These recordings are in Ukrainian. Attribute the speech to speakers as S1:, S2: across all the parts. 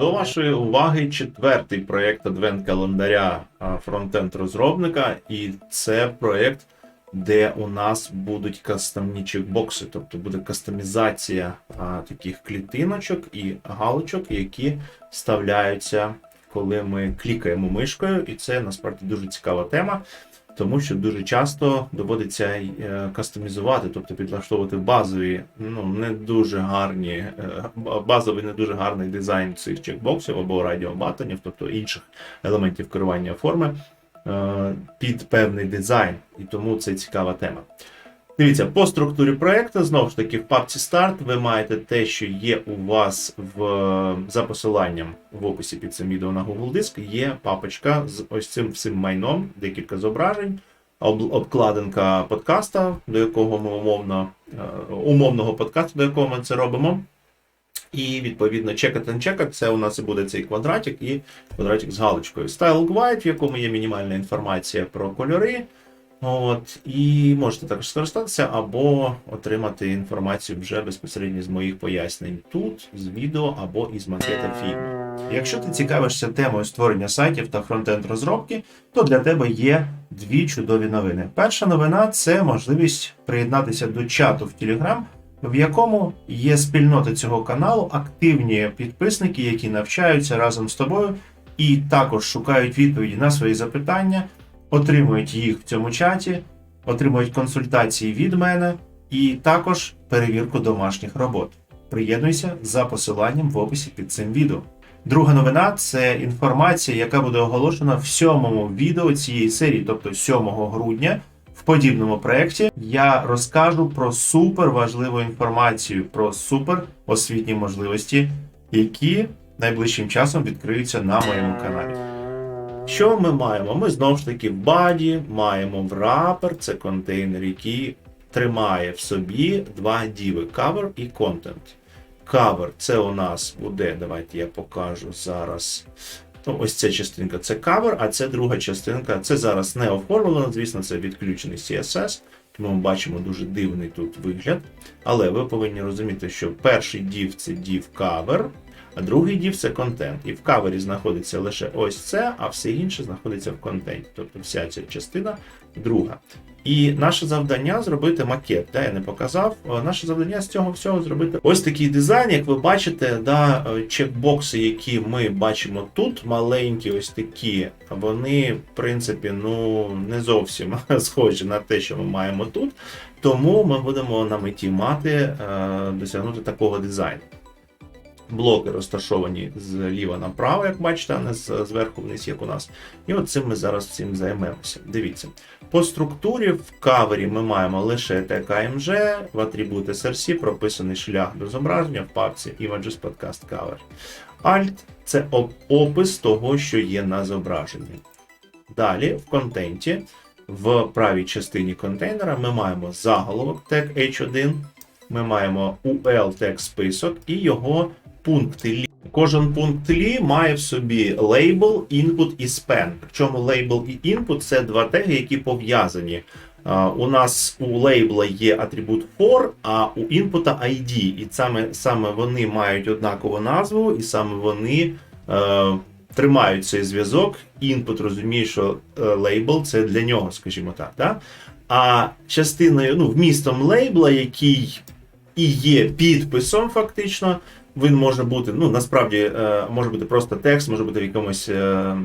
S1: До вашої уваги четвертий проєкт адвент календаря фронтенд розробника, і це проєкт, де у нас будуть кастомні чекбокси, тобто буде кастомізація а, таких клітиночок і галочок, які вставляються, коли ми клікаємо мишкою, і це насправді дуже цікава тема. Тому що дуже часто доводиться е, кастомізувати, тобто підлаштовувати базові, ну не дуже гарні, е, базовий не дуже гарний дизайн цих чекбоксів або радіобатонів, тобто інших елементів керування форми е, під певний дизайн, і тому це цікава тема. Дивіться, по структурі проекту, знову ж таки, в папці Start ви маєте те, що є у вас в, за посиланням в описі під цим відео на Google Диск, є папочка з ось цим всім майном, декілька зображень, об, обкладинка подкаста, до якого ми умовно, умовного подкасту, до якого ми це робимо. І, відповідно, check and check це у нас і буде цей квадратик і квадратик з галочкою. Style Guide, в якому є мінімальна інформація про кольори. От, І можете також скористатися або отримати інформацію вже безпосередньо з моїх пояснень тут, з відео або із макета фільму. Якщо ти цікавишся темою створення сайтів та фронтенд розробки, то для тебе є дві чудові новини. Перша новина це можливість приєднатися до чату в Telegram, в якому є спільнота цього каналу, активні підписники, які навчаються разом з тобою і також шукають відповіді на свої запитання отримують їх в цьому чаті, отримують консультації від мене і також перевірку домашніх робот. Приєднуйся за посиланням в описі під цим відео. Друга новина це інформація, яка буде оголошена в сьомому відео цієї серії, тобто 7 грудня. В подібному проєкті я розкажу про супер важливу інформацію, про супер освітні можливості, які найближчим часом відкриються на моєму каналі. Що ми маємо? Ми знову ж таки в баді маємо wrapper, це контейнер, який тримає в собі два діви cover і content. Cover це у нас буде, давайте я покажу зараз. Ну, Ось ця частинка це cover, а це друга частинка. Це зараз не оформлено, звісно, це відключений CSS, тому ми бачимо дуже дивний тут вигляд. Але ви повинні розуміти, що перший div це div cover, а другий дів це контент. І в кавері знаходиться лише ось це, а все інше знаходиться в контенті. Тобто вся ця частина друга. І наше завдання зробити макет. Да, Я не показав. Наше завдання з цього всього зробити ось такий дизайн, як ви бачите, да, чекбокси, які ми бачимо тут, маленькі, ось такі, вони, в принципі, ну не зовсім схожі на те, що ми маємо тут. Тому ми будемо на меті мати е, досягнути такого дизайну. Блоки розташовані зліва направо, як бачите, а не зверху вниз, як у нас. І от цим ми зараз цим займемося. Дивіться. По структурі в кавері ми маємо лише TKMG, в атрибут SRC прописаний шлях до зображення в папці Images Podcast Cover. Alt це опис того, що є на зображенні. Далі в контенті, в правій частині контейнера ми маємо заголовок тег H1, ми маємо UL тег список і його пункти лі. Кожен пункт лі має в собі лейбл, input і span. Причому лейбл і input це два теги, які пов'язані. У нас у лейбла є атрибут for, а у інпута ID. І саме саме вони мають однакову назву, і саме вони е, тримають цей зв'язок. Інпут розуміє, що е, лейбл це для нього, скажімо так. Да? А частиною, ну, вмістом лейбла, який і є підписом, фактично, він може бути, ну насправді е, може бути просто текст, може бути в якомусь е,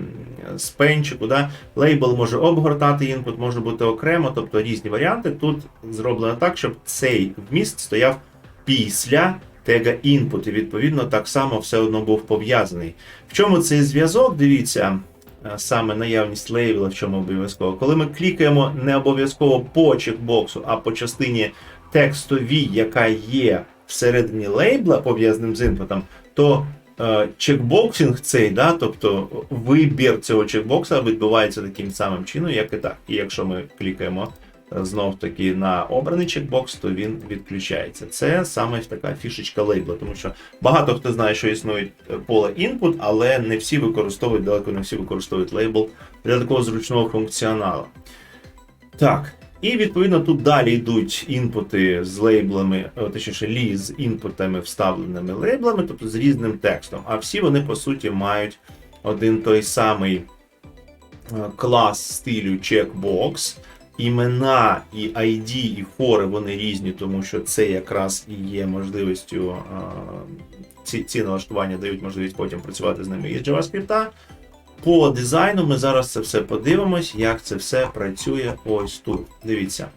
S1: спенчику. Да? Лейбл може обгортати інпут, може бути окремо, тобто різні варіанти. Тут зроблено так, щоб цей вміст стояв після тега input, і відповідно так само все одно був пов'язаний. В чому цей зв'язок? Дивіться. Е, саме наявність лейбла, в чому обов'язково. Коли ми клікаємо не обов'язково по чекбоксу, а по частині текстовій, яка є всередині лейбла, пов'язаним з інпутом, то е, чекбоксинг цей, да, тобто вибір цього чекбокса відбувається таким самим чином, як і так. І якщо ми клікаємо знов таки на обраний чекбокс, то він відключається. Це саме така фішечка лейбла, тому що багато хто знає, що існує поле input, але не всі використовують, далеко не всі використовують лейбл для такого зручного функціоналу. Так. І відповідно тут далі йдуть інпути з лейблами, е, точніше, лі з інпутами, вставленими лейблами, тобто з різним текстом. А всі вони, по суті, мають один той самий е, клас стилю checkbox. Імена і ID, і фори вони різні, тому що це якраз і є можливістю. е, Ці, ці налаштування дають можливість потім працювати з ними із JavaScript. По дизайну ми зараз це все подивимось, як це все працює ось тут. Дивіться.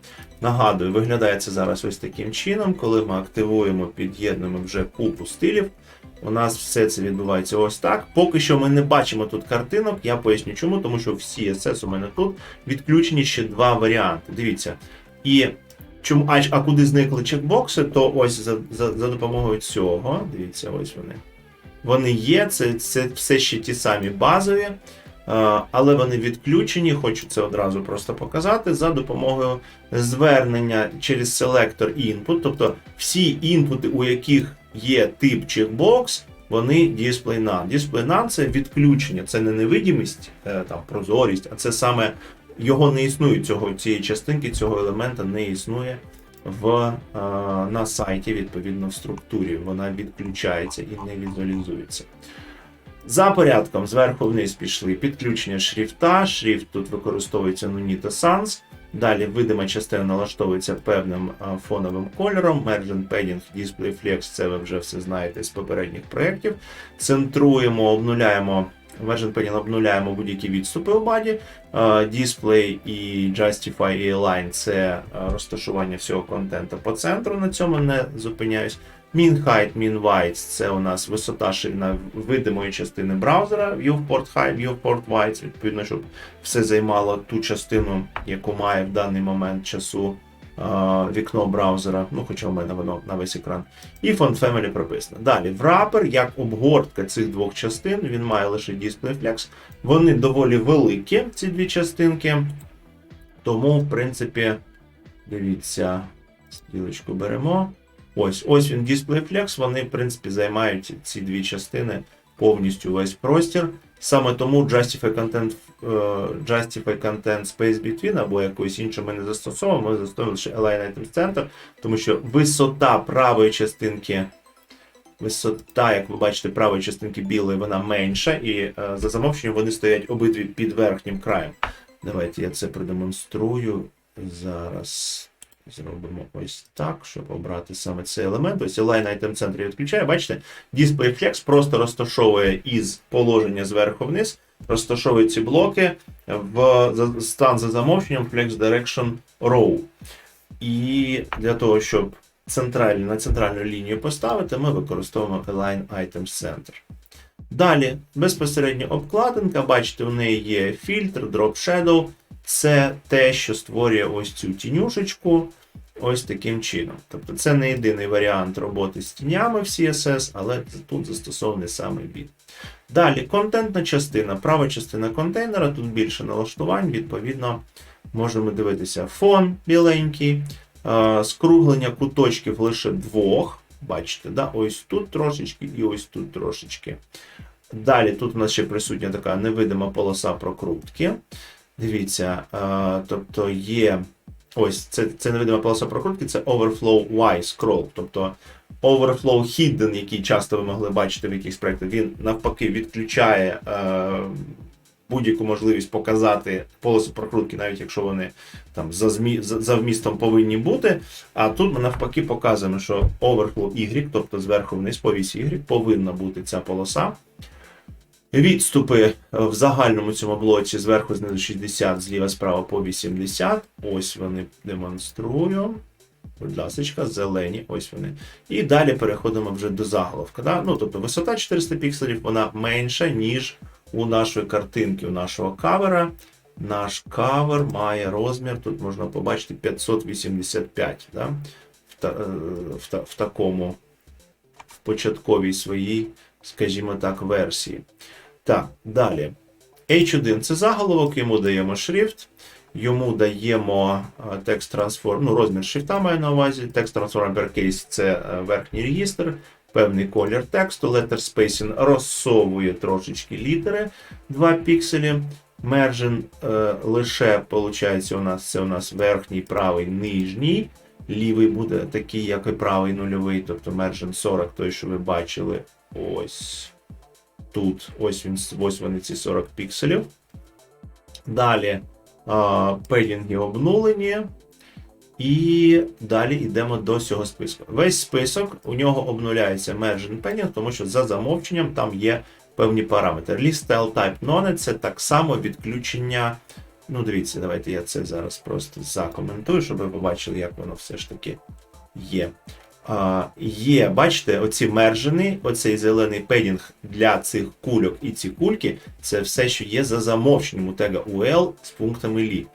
S1: Нагадую, виглядає це зараз ось таким чином. Коли ми активуємо, під'єднуємо вже купу стилів. У нас все це відбувається ось так. Поки що ми не бачимо тут картинок. Я поясню чому, тому що в CSS у мене тут відключені ще два варіанти. Дивіться. І чому а, а куди зникли чекбокси, то ось за, за, за допомогою цього. Дивіться, ось вони. Вони є, це, це все ще ті самі базові, е, але вони відключені, хочу це одразу просто показати, за допомогою звернення через селектор input, тобто всі інпути, у яких є тип checkbox, вони display none. Display none – це відключення, це не невидимість, е, там, прозорість, а це саме його не існує, цього, цієї частинки, цього елемента не існує в, е, на сайті, відповідно, в структурі. Вона відключається і не візуалізується. За порядком зверху вниз пішли підключення шрифта. Шрифт тут використовується Nunita Sans. Далі видима частина налаштовується певним а, фоновим кольором. Mergent Padding, Display Flex, це ви вже все знаєте з попередніх проєктів. Центруємо, обнуляємо. Padding обнуляємо будь-які відступи у баді. А, Display і Justify і Align це розташування всього контенту по центру. На цьому не зупиняюсь. Min height, min width – це у нас висота ширина видимої частини браузера, viewport height, viewport width, відповідно, щоб все займало ту частину, яку має в даний момент часу е, вікно браузера, ну хоча в мене воно на весь екран. І font family прописано. Далі, wrapper, як обгортка цих двох частин, він має лише DisplayFlex. Вони доволі великі, ці дві частинки. Тому, в принципі, дивіться, стрілочку беремо. Ось, ось він DisplayFlex, вони, в принципі, займають ці дві частини повністю весь простір. Саме тому Justify Content, е, Justify Content Space Between або якоюсь іншим ми не застосовуємо, ми застосовуємо лише Align Items Center, тому що висота правої частинки, висота, як ви бачите, правої частинки білої, вона менша, і е, за замовченням вони стоять обидві під верхнім краєм. Давайте я це продемонструю зараз. Зробимо ось так, щоб обрати саме цей елемент. Ось Align Item центрі відключає. Бачите, Display Flex просто розташовує із положення зверху вниз, розташовує ці блоки в стан за замовченням Flex Direction Row. І для того, щоб центральну, на центральну лінію поставити, ми використовуємо Align Items Center. Далі, безпосередньо обкладинка, бачите, у неї є фільтр, Drop Shadow. Це те, що створює ось цю тінюшечку ось таким чином. Тобто це не єдиний варіант роботи з тінями в CSS, але тут застосований саме він. Далі, контентна частина, права частина контейнера, тут більше налаштувань, відповідно, можемо дивитися фон біленький, скруглення куточків лише двох. Бачите, да? ось тут трошечки і ось тут трошечки. Далі тут у нас ще присутня така невидима полоса прокрутки. Дивіться, е, тобто є ось це, це невидима полоса прокрутки, це Overflow Y Scroll. Тобто Overflow Hidden, який часто ви могли бачити в якихось проєктах, він навпаки відключає е, будь-яку можливість показати полоси прокрутки, навіть якщо вони там за, змі, за, за вмістом повинні бути. А тут ми навпаки показуємо, що Overflow Y, тобто зверху вниз по вісі Y, повинна бути ця полоса. Відступи в загальному цьому блоці зверху знизу 60, зліва справа по 80. Ось вони демонструю. Будь ласка, зелені, ось вони. І далі переходимо вже до заголовка. Да? Ну, тобто висота 400 пікселів, вона менша, ніж у нашої картинки, у нашого кавера. Наш кавер має розмір, тут можна побачити 585. Да? В, та, е, в, та, в такому в початковій своїй скажімо так, версії. Так, далі. H1 це заголовок, йому даємо шрифт, йому даємо е, текст трансформ, ну, розмір шрифта маю на увазі. Текст трансформ uppercase – це е, верхній регістр, певний колір тексту, letter spacing розсовує трошечки літери 2 пікселі. Margin е, лише, виходить, у нас це у нас верхній, правий, нижній. Лівий буде такий, як і правий нульовий, тобто margin 40, той, що ви бачили. Ось тут. Ось вони ці 40 пікселів. Далі а, обнулені. І далі йдемо до цього списку. Весь список у нього обнуляється margin padding, тому що за замовченням там є певні параметри. List style type none це так само відключення. Ну, дивіться, давайте я це зараз просто закоментую, щоб ви побачили, як воно все ж таки є. Є, бачите, оці мержини, оцей зелений педінг для цих кульок і ці кульки це все, що є за замовченням у тега UL з пунктами лі.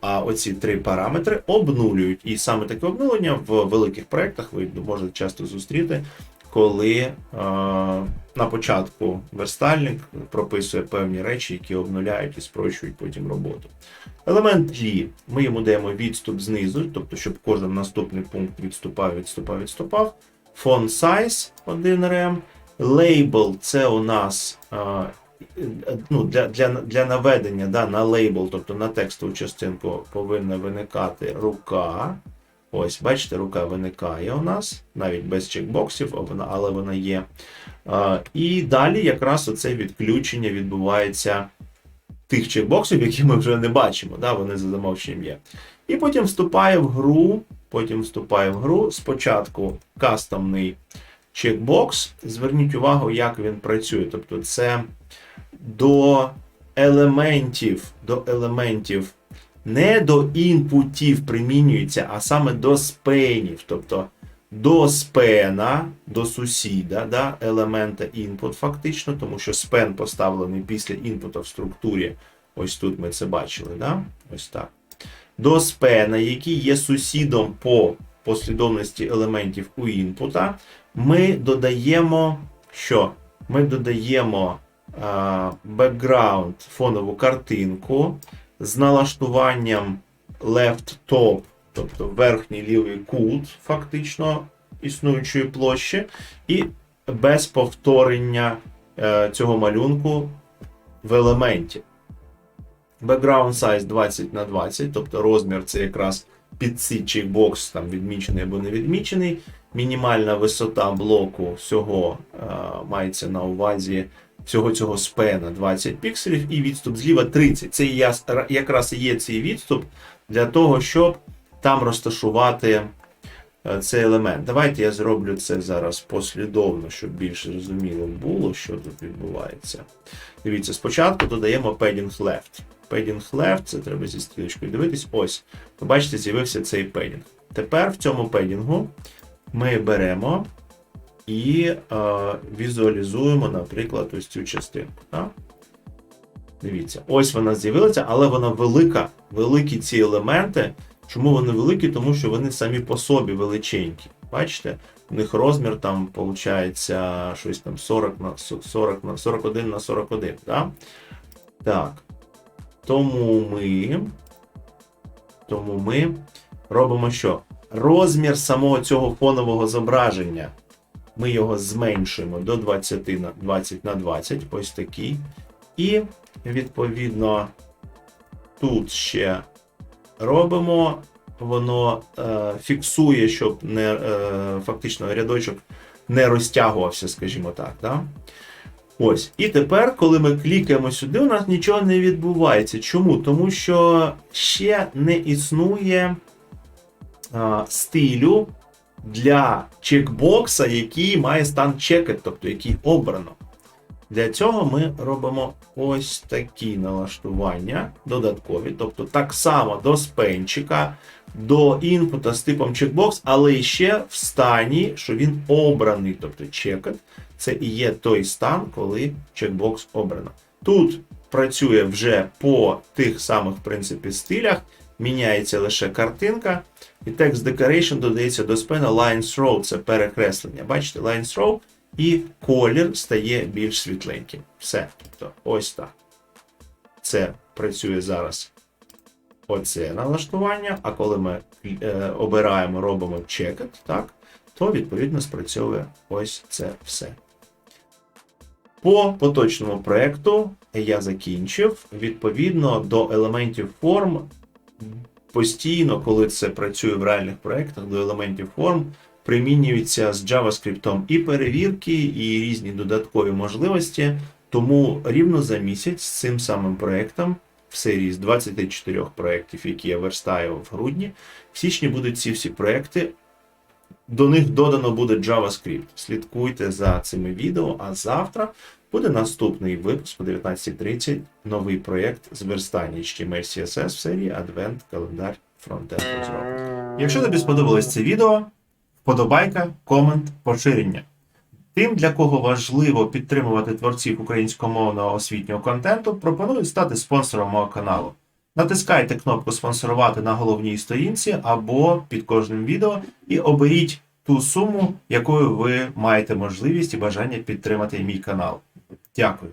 S1: А оці три параметри обнулюють. І саме таке обнулення в великих проєктах ви можете часто зустріти, коли е, на початку верстальник прописує певні речі, які обнуляють і спрощують потім роботу. Елемент лі. Ми йому даємо відступ знизу, тобто, щоб кожен наступний пункт відступав, відступав, відступав. Font size 1 rem. Label це у нас е, ну, для для, для наведення да, на лейбл, тобто на текстову частинку повинна виникати рука. Ось, бачите, рука виникає у нас, навіть без чекбоксів, але вона є. І далі якраз оце відключення відбувається тих чекбоксів, які ми вже не бачимо, да, вони за замовченням є. І потім вступає в гру. Потім вступає в гру. Спочатку кастомний чекбокс. Зверніть увагу, як він працює. Тобто, це до елементів, до елементів не до інпутів примінюється, а саме до спенів. Тобто до спена, до сусіда, да, елемента інпут, фактично, тому що спен поставлений після інпута в структурі. Ось тут ми це бачили. Да? Ось так. До спена, який є сусідом по послідовності елементів у інпута, ми додаємо що? Ми додаємо бекграунд, фонову картинку з налаштуванням left top, тобто верхній лівий кут, фактично існуючої площі, і без повторення е, цього малюнку в елементі. Background size 20 на 20, тобто розмір це якраз під цей чекбокс, там відмічений або не відмічений. Мінімальна висота блоку всього е, мається на увазі всього цього спена 20 пікселів і відступ зліва 30. Це якраз є цей відступ для того, щоб там розташувати е, цей елемент. Давайте я зроблю це зараз послідовно, щоб більш зрозуміло було, що тут відбувається. Дивіться, спочатку додаємо padding left. Padding left, це треба зі стрілочкою дивитись. Ось. Ви бачите, з'явився цей педінг. Тепер в цьому педінгу ми беремо і е, візуалізуємо, наприклад, ось цю частинку. Так? Дивіться, ось вона з'явилася, але вона велика, великі ці елементи. Чому вони великі? Тому що вони самі по собі величенькі. Бачите? У них розмір там, виходить, щось там 40 на 40 на 41 на 41. Так? Так. Тому ми. Тому ми робимо що? Розмір самого цього фонового зображення ми його зменшуємо до 20 на 20 на 20, ось такий. І, відповідно, тут ще робимо, воно е, фіксує, щоб не е, фактично рядочок не розтягувався, скажімо так. Да? Ось. І тепер, коли ми клікаємо сюди, у нас нічого не відбувається. Чому? Тому що ще не існує е, стилю для чекбокса, який має стан чекет, тобто який обрано. Для цього ми робимо ось такі налаштування додаткові. Тобто так само до спенчика, до інпута з типом checkbox, але ще в стані, що він обраний, тобто чекет. Це і є той стан, коли чекбокс обрано. Тут працює вже по тих самих в принципі, стилях, міняється лише картинка. І text decoration додається до спина Line Throw, це перекреслення. Бачите, Line Throw і колір стає більш світленьким. Все. Тобто, ось так. Це працює зараз оце налаштування, а коли ми е, обираємо, робимо чекет, так, то відповідно спрацьовує ось це все. По поточному проекту я закінчив. Відповідно до елементів форм, постійно, коли це працює в реальних проектах, до елементів форм примінюються з JavaScript і перевірки, і різні додаткові можливості. Тому рівно за місяць з цим самим проектом в серії з 24 проєктів, які я верстаю в грудні, в січні будуть ці всі проекти. До них додано буде JavaScript. Слідкуйте за цими відео, а завтра буде наступний випуск о 19.30, новий проєкт з верстання HTML CSS в серії Advent календар Frontend розробки. Якщо тобі сподобалось це відео, вподобайка, комент, поширення. Тим, для кого важливо підтримувати творців українськомовного освітнього контенту, пропоную стати спонсором мого каналу. Натискайте кнопку спонсорувати на головній сторінці або під кожним відео і оберіть ту суму, якою ви маєте можливість і бажання підтримати мій канал. Дякую.